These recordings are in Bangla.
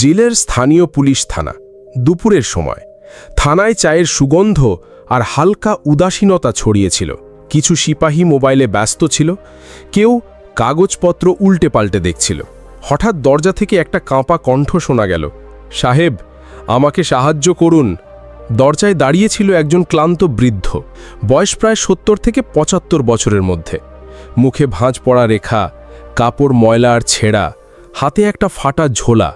জেলের স্থানীয় পুলিশ থানা, দুপুরের সময়। থানায় চায়ের সুগন্ধ আর হালকা উদাসীনতা ছড়িয়েছিল। কিছু সিপাহী মোবাইলে ব্যস্ত ছিল, কেউ কাগজপত্র উল্টে পাল্টে দেখছিল। হঠাৎ দরজা থেকে একটা কাঁপা কণ্ঠ শোনা গেল, সাহেব, আমাকে সাহায্য করুন। দরজায় দাঁড়িয়েছিল একজন ক্লান্ত বৃদ্ধ, বয়স প্রায় সত্তর থেকে পঁচাত্তর বছরের মধ্যে। মুখে ভাঁজ পড়া রেখা, কাপড় ময়লা আর ছেঁড়া, হাতে একটা ফাটা ঝোলা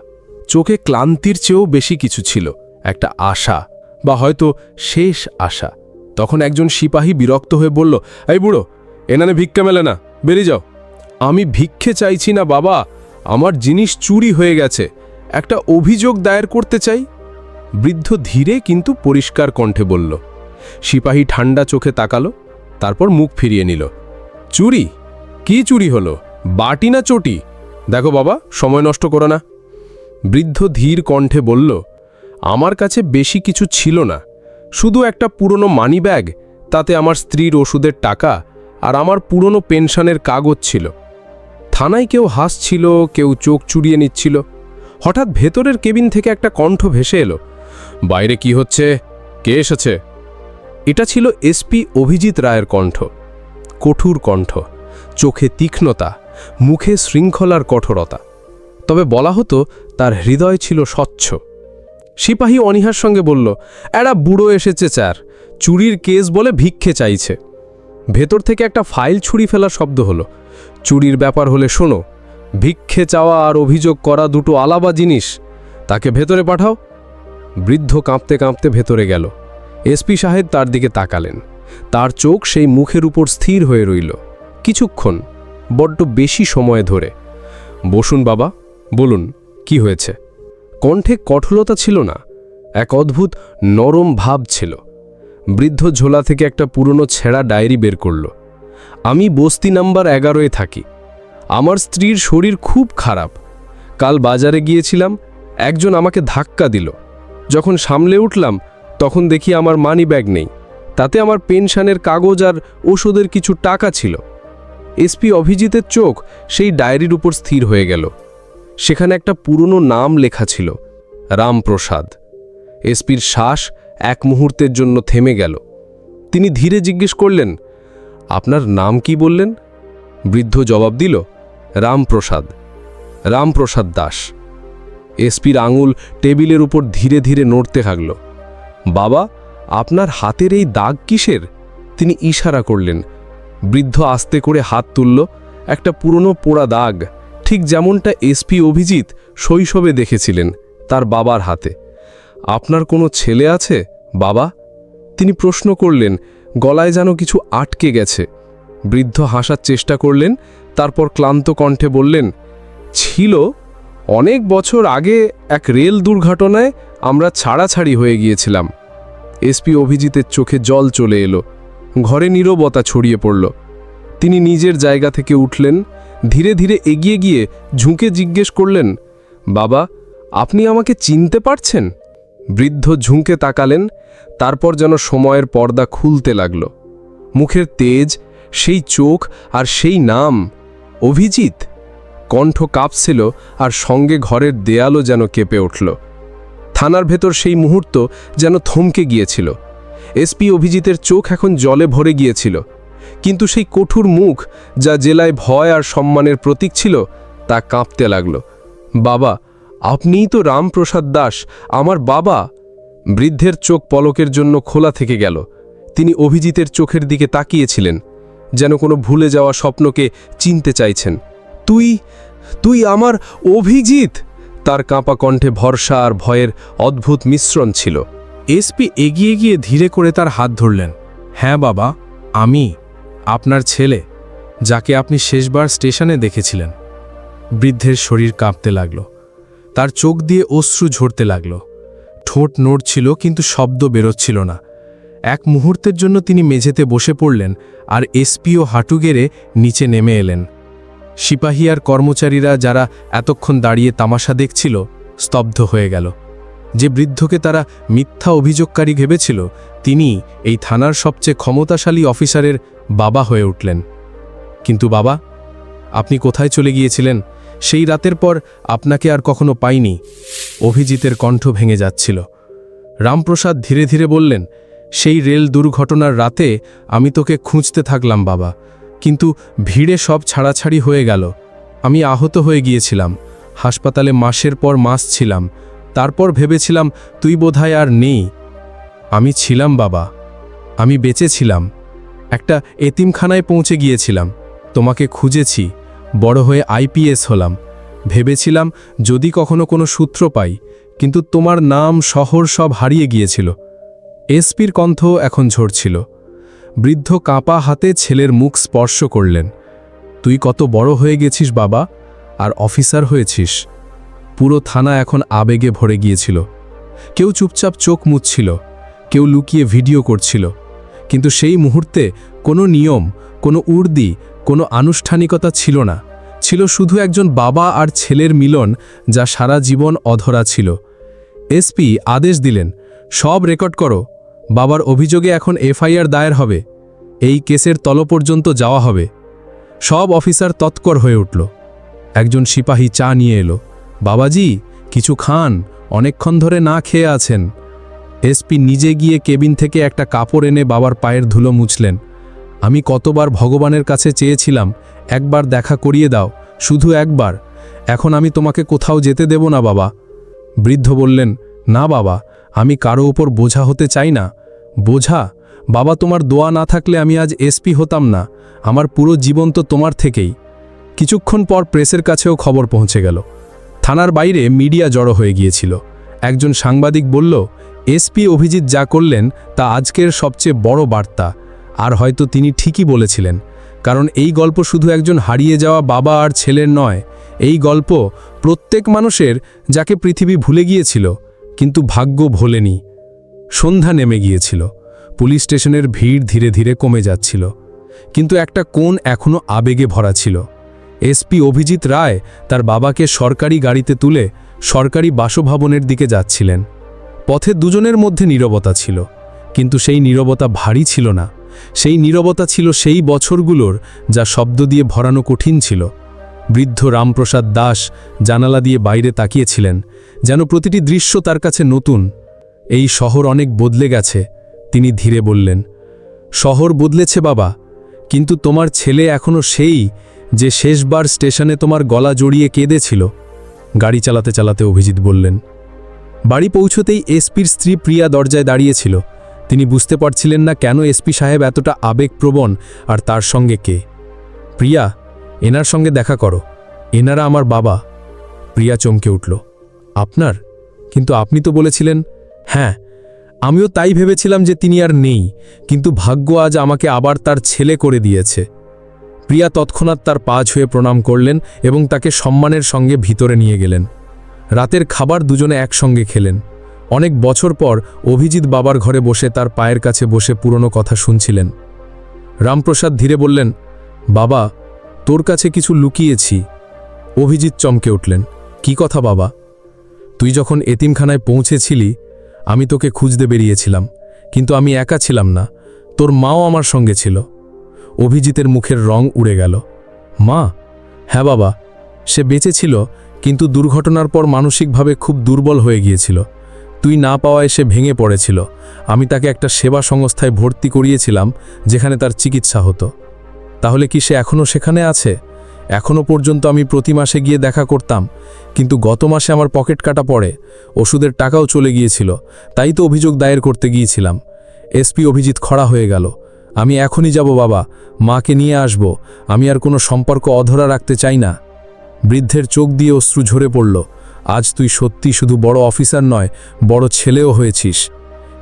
চোখে ক্লান্তির চেয়েও বেশি কিছু ছিল, একটা আশা, বা হয়তো শেষ আশা। তখন একজন সিপাহী বিরক্ত হয়ে বলল, এই বুড়ো এনানে ভিক্ষা মেলে না, বেরিয়ে যাও। আমি ভিক্ষে চাইছি না, বাবা, আমার জিনিস চুরি হয়ে গেছে। একটা অভিযোগ দায়ের করতে চাই? বৃদ্ধ ধীরে কিন্তু পরিষ্কার কণ্ঠে বলল। সিপাহী ঠান্ডা চোখে তাকালো, তারপর মুখ ফিরিয়ে নিল। চুরি? কি চুরি হলো? বাটি না চটি? দেখো বাবা, সময় নষ্ট করো না। বৃদ্ধ ধীর কণ্ঠে বলল, আমার কাছে বেশি কিছু ছিল না। শুধু একটা পুরনো মানি ব্যাগ, তাতে আমার স্ত্রীর ওষুধের টাকা আর আমার পুরনো পেনশনের কাগজ ছিল। থানায় কেউ হাসছিল, কেউ চোখ চুরিয়ে নিচ্ছিল। হঠাৎ ভেতরের কেবিন থেকে একটা কণ্ঠ ভেসে এলো, বাইরে কি হচ্ছে? কে এসেছে? এটা ছিল এসপি অভিজিৎ রায়ের কণ্ঠ। কঠোর কণ্ঠ, চোখে তীক্ষ্ণতা, মুখে শৃঙ্খলার কঠোরতা। তবে বলা হতো তার হৃদয় ছিল স্বচ্ছ। সিপাহী অনিহার সঙ্গে বলল, এরা বুড়ো এসেছে চার চুরির কেস বলে ভিক্ষে চাইছে। ভেতর থেকে একটা ফাইল ছুরি ফেলার শব্দ হলো। চুরির ব্যাপার হলে শোনো, ভিক্ষে চাওয়া আর অভিযোগ করা দুটো আলাবা জিনিস। তাকে ভেতরে পাঠাও। বৃদ্ধ কাঁপতে কাঁপতে ভেতরে গেল। এসপি সাহেব তার দিকে তাকালেন। তার চোখ সেই মুখের উপর স্থির হয়ে রইল। কিছুক্ষণ, বড্ড বেশি সময় ধরে। বসুন বাবা, বলুন। কি হয়েছে? কণ্ঠে কঠোরতা ছিল না, এক অদ্ভুত নরম ভাব ছিল। বৃদ্ধ ঝোলা থেকে একটা পুরনো ছেঁড়া ডায়েরি বের করল। আমি বস্তি নাম্বার এগারোয় থাকি। আমার স্ত্রীর শরীর খুব খারাপ। কাল বাজারে গিয়েছিলাম, একজন আমাকে ধাক্কা দিল। যখন সামলে উঠলাম, তখন দেখি আমার মানি ব্যাগ নেই। তাতে আমার পেনশনের কাগজ আর ওষুধের কিছু টাকা ছিল। এসপি অভিজিতের চোখ সেই ডায়েরির উপর স্থির হয়ে গেল। সেখানে একটা পুরনো নাম লেখা ছিল, রামপ্রসাদ। এসপির শ্বাস এক মুহূর্তের জন্য থেমে গেল। তিনি ধীরে জিজ্ঞেস করলেন, আপনার নাম কি বললেন? বৃদ্ধ জবাব দিল, রামপ্রসাদ রামপ্রসাদ দাস। এসপির আঙুল টেবিলের উপর ধীরে ধীরে নড়তে থাকল। বাবা, আপনার হাতের এই দাগ কিসের? তিনি ইশারা করলেন। বৃদ্ধ আস্তে করে হাত তুলল, একটা পুরনো পোড়া দাগ। ঠিক যেমনটা এসপি অভিজিৎ শৈশবে দেখেছিলেন তার বাবার হাতে। আপনার কোনো ছেলে আছে, বাবা? তিনি প্রশ্ন করলেন, গলায় যেন কিছু আটকে গেছে। বৃদ্ধ হাসার চেষ্টা করলেন, তারপর ক্লান্ত কণ্ঠে বললেন, ছিল, অনেক বছর আগে এক রেল দুর্ঘটনায় আমরা ছাড়াছাড়ি হয়ে গিয়েছিলাম। এসপি অভিজিতের চোখে জল চলে এলো, ঘরে নীরবতা ছড়িয়ে পড়ল। তিনি নিজের জায়গা থেকে উঠলেন ধীরে ধীরে এগিয়ে গিয়ে ঝুঁকে জিজ্ঞেস করলেন, বাবা, আপনি আমাকে চিনতে পারছেন? বৃদ্ধ ঝুঁকে তাকালেন, তারপর যেন সময়ের পর্দা খুলতে লাগল। মুখের তেজ, সেই চোখ আর সেই নাম, অভিজিৎ! কণ্ঠ কাঁপছিল আর সঙ্গে ঘরের দেয়ালও যেন কেঁপে উঠল। থানার ভেতর সেই মুহূর্ত যেন থমকে গিয়েছিল। এসপি অভিজিতের চোখ এখন জলে ভরে গিয়েছিল। কিন্তু সেই কঠোর মুখ যা জেলায় ভয় আর সম্মানের প্রতীক ছিল, তা কাঁপতে লাগল। বাবা, আপনিই তো রামপ্রসাদ দাস, আমার বাবা। বৃদ্ধের চোখ পলকের জন্য খোলা থেকে গেল। তিনি অভিজিতের চোখের দিকে তাকিয়েছিলেন, যেন কোনো ভুলে যাওয়া স্বপ্নকে চিনতে চাইছেন। তুই তুই আমার অভিজিৎ! তার কাঁপা কণ্ঠে ভরসা আর ভয়ের অদ্ভুত মিশ্রণ ছিল। এসপি এগিয়ে গিয়ে ধীরে করে তার হাত ধরলেন। হ্যাঁ বাবা, আমি। আপনার ছেলে, যাকে আপনি শেষবার স্টেশনে দেখেছিলেন। বৃদ্ধের শরীর কাঁপতে লাগল। তার চোখ দিয়ে অশ্রু ঝরতে লাগল। ঠোঁট নড়ছিল কিন্তু শব্দ বেরোচ্ছিল না। এক মুহূর্তের জন্য তিনি মেঝেতে বসে পড়লেন আর এসপিও হাঁটু গেড়ে নিচে নেমে এলেন। সিপাহী আর কর্মচারীরা যারা এতক্ষণ দাঁড়িয়ে তামাশা দেখছিল, স্তব্ধ হয়ে গেল। যে বৃদ্ধকে তারা মিথ্যা অভিযোগকারী ভেবেছিল, তিনি এই থানার সবচেয়ে ক্ষমতাশালী অফিসারের বাবা হয়ে উঠলেন। কিন্তু বাবা, আপনি কোথায় চলে গিয়েছিলেন? সেই রাতের পর আপনাকে আর কখনো পাইনি। অভিজিতের কণ্ঠ ভেঙে যাচ্ছিল। রামপ্রসাদ ধীরে ধীরে বললেন, সেই রেল দুর্ঘটনার রাতে আমি তোকে খুঁজতে থাকলাম বাবা, কিন্তু ভিড়ে সব ছাড়াছাড়ি হয়ে গেল। আমি আহত হয়ে গিয়েছিলাম। হাসপাতালে মাসের পর মাস ছিলাম। তারপর ভেবেছিলাম, তুই বোধহয় আর নেই। আমি ছিলাম বাবা। আমি বেঁচেছিলাম একটা এতিমখানায় পৌঁছে গিয়েছিলাম। তোমাকে খুঁজেছি। বড় হয়ে আইপিএস হলাম। ভেবেছিলাম যদি কখনো কোনো সূত্র পাই, কিন্তু তোমার নাম শহর সব হারিয়ে গিয়েছিল। এসপির কণ্ঠ এখন ঝরছিল। বৃদ্ধ কাঁপা হাতে ছেলের মুখ স্পর্শ করলেন। তুই কত বড় হয়ে গেছিস বাবা, আর অফিসার হয়েছিস। পুরো থানা এখন আবেগে ভরে গিয়েছিল। কেউ চুপচাপ চোখ মুছছিল, কেউ লুকিয়ে ভিডিও করছিল। কিন্তু সেই মুহূর্তে কোনো নিয়ম, কোনো উর্দি, কোনো আনুষ্ঠানিকতা ছিল না। ছিল শুধু একজন বাবা আর ছেলের মিলন, যা সারা জীবন অধরা ছিল। এসপি আদেশ দিলেন, সব রেকর্ড করো, বাবার অভিযোগে এখন এফআইআর দায়ের হবে, এই কেসের তল পর্যন্ত যাওয়া হবে। সব অফিসার তৎকর হয়ে উঠল। একজন সিপাহী চা নিয়ে এলো। বাবাজি, কিছু খান, অনেকক্ষণ ধরে না খেয়ে আছেন। এসপি নিজে গিয়ে কেবিন থেকে একটা কাপড় এনে বাবার পায়ের ধুলো মুছলেন। আমি কতবার ভগবানের কাছে চেয়েছিলাম, একবার দেখা করিয়ে দাও, শুধু একবার। এখন আমি তোমাকে কোথাও যেতে দেব না, বাবা। বৃদ্ধ বললেন, না, বাবা, আমি কারও উপর বোঝা হতে চাই না। বোঝা? বাবা, তোমার দোয়া না থাকলে আমি আজ এসপি হতাম না। আমার পুরো জীবন তো তোমার থেকেই। কিছুক্ষণ পর প্রেসের কাছেও খবর পৌঁছে গেল। থানার বাইরে মিডিয়া জড়ো হয়ে গিয়েছিল। একজন সাংবাদিক বলল, এসপি অভিজিৎ যা করলেন তা আজকের সবচেয়ে বড় বার্তা। আর হয়তো তিনি ঠিকই বলেছিলেন। কারণ এই গল্প শুধু একজন হারিয়ে যাওয়া বাবা আর ছেলের নয়, এই গল্প প্রত্যেক মানুষের যাকে পৃথিবী ভুলে গিয়েছিল, কিন্তু ভাগ্য ভোলেনি। সন্ধ্যা নেমে গিয়েছিল। পুলিশ স্টেশনের ভিড় ধীরে ধীরে কমে যাচ্ছিল। কিন্তু একটা কোণ এখনও আবেগে ভরা ছিল। এসপি অভিজিৎ রায় তার বাবাকে সরকারি গাড়িতে তুলে সরকারি বাসভবনের দিকে যাচ্ছিলেন। পথে দুজনের মধ্যে নীরবতা ছিল, কিন্তু সেই নীরবতা ভারী ছিল না। সেই নীরবতা ছিল সেই বছরগুলোর যা শব্দ দিয়ে ভরানো কঠিন ছিল। বৃদ্ধ রামপ্রসাদ দাস জানালা দিয়ে বাইরে তাকিয়েছিলেন, যেন প্রতিটি দৃশ্য তার কাছে নতুন। এই শহর অনেক বদলে গেছে, তিনি ধীরে বললেন। শহর বদলেছে বাবা, কিন্তু তোমার ছেলে এখনও সেই যে শেষবার স্টেশনে তোমার গলা জড়িয়ে কেঁদেছিল, গাড়ি চালাতে চালাতে অভিজিৎ বললেন, বাড়ি পৌঁছতেই এসপির স্ত্রী প্রিয়া দরজায় দাঁড়িয়েছিল। তিনি বুঝতে পারছিলেন না কেন এসপি সাহেব এতটা আবেগপ্রবণ, আর তার সঙ্গে কে? প্রিয়া, এনার সঙ্গে দেখা করো। এনারা আমার বাবা। প্রিয়া চমকে উঠল, আপনার? কিন্তু আপনি তো বলেছিলেন হ্যাঁ আমিও তাই ভেবেছিলাম যে তিনি আর নেই, কিন্তু ভাগ্য আজ আমাকে আবার তার ছেলে করে দিয়েছে। প্রিয়া তৎক্ষণাৎ তার পা ছুঁয়ে প্রণাম করলেন এবং তাকে সম্মানের সঙ্গে ভিতরে নিয়ে গেলেন। রাতের খাবার দুজনে একসঙ্গে খেলেন। অনেক বছর পর অভিজিৎ বাবার ঘরে বসে তার পায়ের কাছে বসে পুরনো কথা শুনছিলেন। রামপ্রসাদ ধীরে বললেন, বাবা, তোর কাছে কিছু লুকিয়েছি। অভিজিৎ চমকে উঠলেন, কি কথা বাবা? তুই যখন এতিমখানায় পৌঁছেছিলি, আমি তোকে খুঁজতে বেরিয়েছিলাম, কিন্তু আমি একা ছিলাম না। তোর মাও আমার সঙ্গে ছিল। অভিজিতের মুখের রং উড়ে গেল। মা হ্যাঁ বাবা, সে বেঁচে ছিল, কিন্তু দুর্ঘটনার পর মানসিকভাবে খুব দুর্বল হয়ে গিয়েছিল। তুই না পাওয়ায় সে ভেঙে পড়েছিল। আমি তাকে একটা সেবা সংস্থায় ভর্তি করিয়েছিলাম, যেখানে তার চিকিৎসা হতো। তাহলে কি সে এখনও সেখানে আছে? এখনও পর্যন্ত আমি প্রতি মাসে গিয়ে দেখা করতাম, কিন্তু গত মাসে আমার পকেট কাটা পড়ে, ওষুধের টাকাও চলে গিয়েছিল, তাই তো অভিযোগ দায়ের করতে গিয়েছিলাম। এসপি অভিজিৎ খড়া হয়ে গেল আমি এখনই যাব বাবা, মাকে নিয়ে আসব, আমি আর কোনো সম্পর্ক অধরা রাখতে চাই না। বৃদ্ধের চোখ দিয়ে অশ্রু ঝরে পড়ল, আজ তুই সত্যি শুধু বড় অফিসার নয়, বড় ছেলেও হয়েছিস।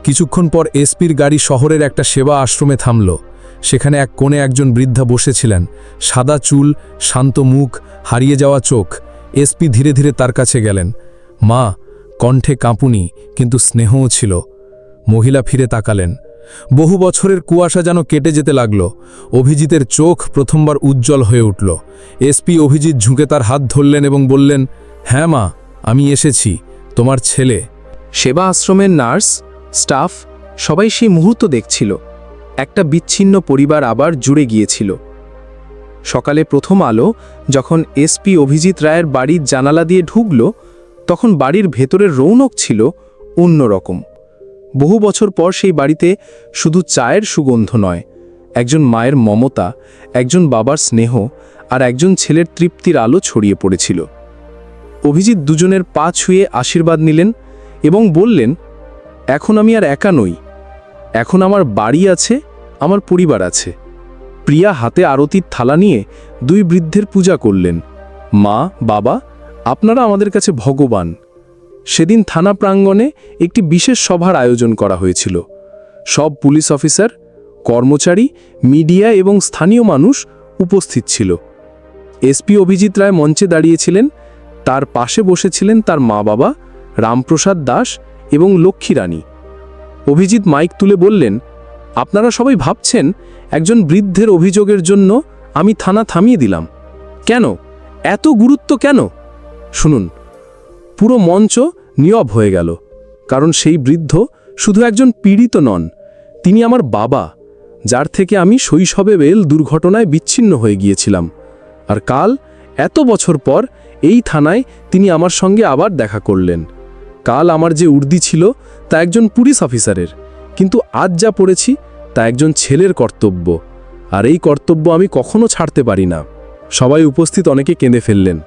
কিছুক্ষণ পর এসপির গাড়ি শহরের একটা সেবা আশ্রমে থামল, সেখানে এক কোণে একজন বৃদ্ধা বসেছিলেন, সাদা চুল, শান্ত মুখ, হারিয়ে যাওয়া চোখ। এসপি ধীরে ধীরে তার কাছে গেলেন, মা, কণ্ঠে কাঁপুনি, কিন্তু স্নেহও ছিল। মহিলা ফিরে তাকালেন বহু বছরের কুয়াশা যেন কেটে যেতে লাগল। অভিজিতের চোখ প্রথমবার উজ্জ্বল হয়ে উঠল। এসপি অভিজিৎ ঝুঁকে তার হাত ধরলেন এবং বললেন হ্যাঁ মা, আমি এসেছি, তোমার ছেলে। সেবা আশ্রমের নার্স, স্টাফ, সবাই সেই মুহূর্ত দেখছিল। একটা বিচ্ছিন্ন পরিবার আবার জুড়ে গিয়েছিল। সকালে প্রথম আলো, যখন এসপি অভিজিৎ রায়ের বাড়ির জানালা দিয়ে ঢুকল, তখন বাড়ির ভেতরের রৌনক ছিল অন্যরকম। বহু বছর পর সেই বাড়িতে শুধু চায়ের সুগন্ধ নয়, একজন মায়ের মমতা, একজন বাবার স্নেহ আর একজন ছেলের তৃপ্তির আলো ছড়িয়ে পড়েছিল। অভিজিৎ দুজনের পা ছুঁয়ে আশীর্বাদ নিলেন এবং বললেন, এখন আমি আর একা নই। এখন আমার বাড়ি আছে, আমার পরিবার আছে প্রিয়া হাতে আরতির থালা নিয়ে দুই বৃদ্ধের পূজা করলেন। মা, বাবা, আপনারা আমাদের কাছে ভগবান। সেদিন থানা প্রাঙ্গণে একটি বিশেষ সভার আয়োজন করা হয়েছিল। সব পুলিশ অফিসার, কর্মচারী, মিডিয়া এবং স্থানীয় মানুষ উপস্থিত ছিল। এসপি অভিজিৎ রায় মঞ্চে দাঁড়িয়েছিলেন, তার পাশে বসেছিলেন তার মা বাবা রামপ্রসাদ দাস এবং লক্ষ্মী রানী। অভিজিৎ মাইক তুলে বললেন, আপনারা সবাই ভাবছেন একজন বৃদ্ধের অভিযোগের জন্য আমি থানা থামিয়ে দিলাম। কেন? এত গুরুত্ব কেন? শুনুন, পুরো মঞ্চ নীরব হয়ে গেল, কারণ সেই বৃদ্ধ শুধু একজন পীড়িত নন, তিনি আমার বাবা, যার থেকে আমি শৈশবে বেল দুর্ঘটনায় বিচ্ছিন্ন হয়ে গিয়েছিলাম। আর কাল, এত বছর পর, এই থানায় তিনি আমার সঙ্গে আবার দেখা করলেন। কাল আমার যে উর্দি ছিল, তা একজন পুলিশ অফিসারের, কিন্তু আজ যা পড়েছি, তা একজন ছেলের কর্তব্য, আর এই কর্তব্য আমি কখনো ছাড়তে পারি না। সবাই উপস্থিত অনেকে কেঁদে ফেললেন,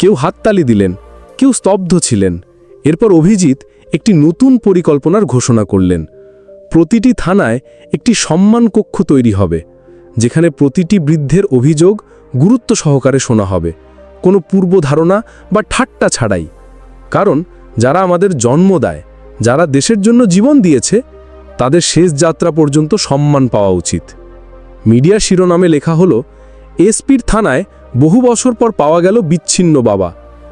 কেউ হাততালি দিলেন, কেউ স্তব্ধ ছিলেন এরপর অভিজিৎ একটি নতুন পরিকল্পনার ঘোষণা করলেন। প্রতিটি থানায় একটি সম্মান কক্ষ তৈরি হবে, যেখানে প্রতিটি বৃদ্ধের অভিযোগ গুরুত্ব সহকারে শোনা হবে, কোনো পূর্ব ধারণা বা ঠাট্টা ছাড়াই। কারণ যারা আমাদের জন্ম দেয়, যারা দেশের জন্য জীবন দিয়েছে, তাদের শেষ যাত্রা পর্যন্ত সম্মান পাওয়া উচিত। মিডিয়া শিরোনামে লেখা হলো, এসপির থানায় বহু বছর পর পাওয়া গেল বিচ্ছিন্ন বাবা,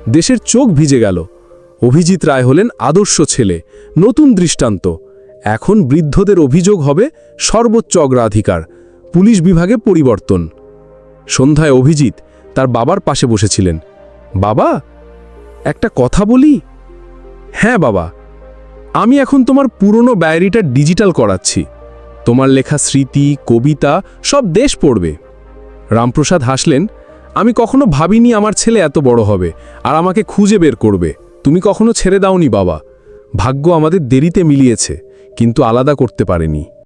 দেশের চোখ ভিজে গেল। অভিজিৎ রায় হলেন আদর্শ ছেলে, নতুন দৃষ্টান্ত। এখন বৃদ্ধদের অভিযোগ হবে সর্বোচ্চ অগ্রাধিকার, পুলিশ বিভাগে পরিবর্তন। সন্ধ্যায় অভিজিৎ তার বাবার পাশে বসেছিলেন। বাবা, একটা কথা বলি? হ্যাঁ বাবা। আমি এখন তোমার পুরনো ডায়েরিটা ডিজিটাল করাচ্ছি। তোমার লেখা স্মৃতি, কবিতা সব দেশ পড়বে। রামপ্রসাদ হাসলেন, আমি কখনো ভাবিনি আমার ছেলে এত বড় হবে, আর আমাকে খুঁজে বের করবে। তুমি কখনো ছেড়ে দাওনি বাবা। ভাগ্য আমাদের দেরিতে মিলিয়েছে কিন্তু আলাদা করতে পারেনি।